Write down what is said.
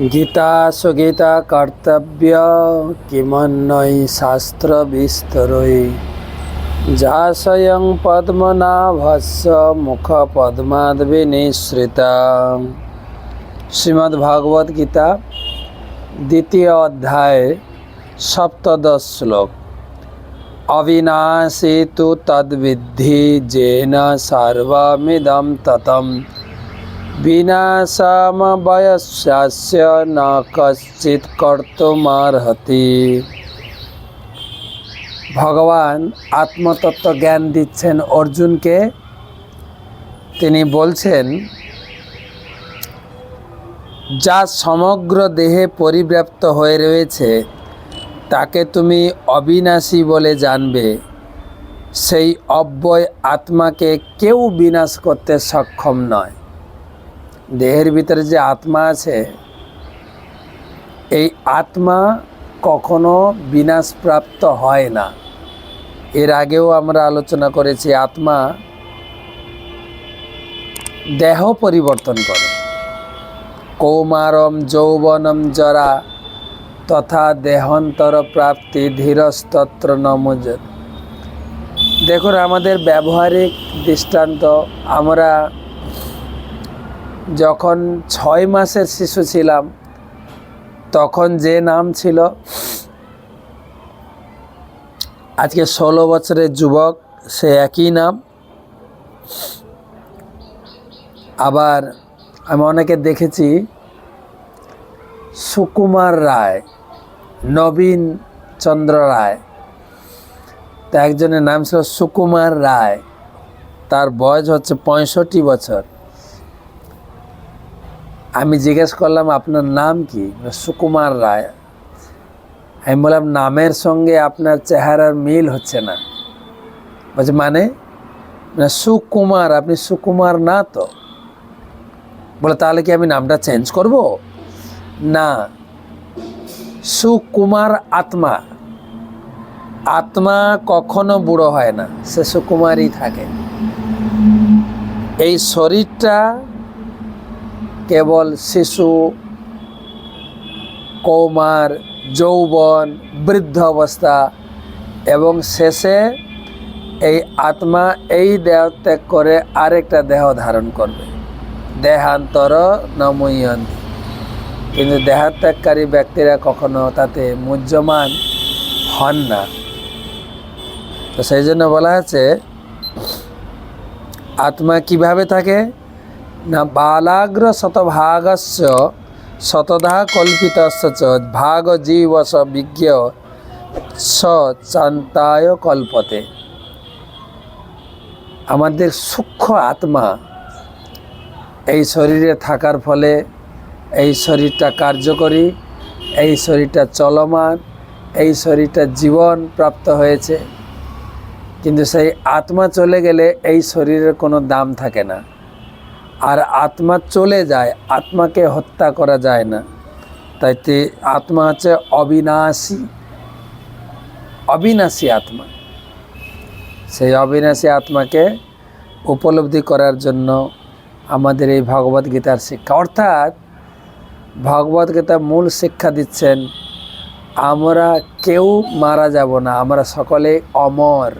गीता सुगीता कर्तव्य किमन्नय शास्त्र विस्तरोय जा स्वयं पद्मनाभस्य मुख पद्माद्विनिश्रिता श्रीमद्भागवत गीता द्वितीय अध्याय, सप्तदश श्लोक। अविनाशी तो तद्विद्धि, जेन सर्वमिदम ततम। বিনাশামবয়স্যাস্য ন কশ্চিৎ কর্তুমার্হতি ভগবান আত্মতত্ত্ব জ্ঞান দিচ্ছেন অর্জুনকে তিনি বলছেন যা সমগ্র দেহে পরিব্যাপ্ত হয়ে রয়েছে তাকে তুমি অবিনাশী বলে জানবে সেই অব্যয় আত্মাকে কেউ বিনাশ করতে সক্ষম নয় দেহের ভিতরে যে আত্মা আছে, এই আত্মা কখনো বিনাশপ্রাপ্ত হয় না। এর আগেও আমরা আলোচনা করেছি, আত্মা দেহ পরিবর্তন করে। কৌমারম যৌবনম জরা তথা দেহান্তর প্রাপ্তি ধীরস্তত্র নমজত দেখুন, আমাদের ব্যবহারিক দৃষ্টান্ত, আমরা যখন ছয় মাসের শিশু ছিলাম, তখন যে নাম ছিল, আজকে ষোলো বছরের যুবক, সে একই নাম। আবার আমি অনেকে দেখেছি, সুকুমার রায়, নবীন চন্দ্র রায়। তা একজনের নাম ছিল সুকুমার রায়, তার বয়স হচ্ছে পঁয়ষট্টি বছর। আমি জিজ্ঞেস করলাম, আপনার নাম কি? সুকুমার রায়। আমি বললাম, নামের সঙ্গে আপনার চেহারার মিল হচ্ছে না। বলছে মানে? সুকুমার, আপনি সুকুমার না তো? বলে, তাহলে কি আমি নামটা চেঞ্জ করব? না। সুকুমার আত্মা। আত্মা কখনো বুড়ো হয় না, সে সুকুমারই থাকে। এই শরীরটা কেবল শিশু, কৌমার, যৌবন, বৃদ্ধ অবস্থা এবং শেষে এই আত্মা এই দেহ ত্যাগ করে আরেকটা দেহ ধারণ করবে। দেহান্তর নময়ন্তি কিন্তু দেহাত্যাগকারী ব্যক্তিরা কখনো তাতে মুহ্যমান হন না। তো সেই জন্য বলা আছে, আত্মা কীভাবে থাকে? না বালাগ্র শতভাগস্য শতধা কল্পিতস্য চ ভাগ জীব স বিজ্ঞ স চান্তায় কল্পতে আমাদের সূক্ষ্ম আত্মা এই শরীরে থাকার ফলে এই শরীরটা কার্যকরী, এই শরীরটা চলমান, এই শরীরটা জীবন প্রাপ্ত হয়েছে। কিন্তু সেই আত্মা চলে গেলে এই শরীরের কোনো দাম থাকে না। আর আত্মা চলে যায়, আত্মাকে হত্যা করা যায় না। তাই তে আত্মা হচ্ছে অবিনাশী অবিনাশী আত্মা। সেই অবিনাশী আত্মাকে উপলব্ধি করার জন্য আমাদের এই ভগবদ গীতার শিক্ষা। অর্থাৎ ভগবদ গীতা মূল শিক্ষা দিচ্ছেন, আমরা কেউ মারা যাব না, আমরা সকলে অমর।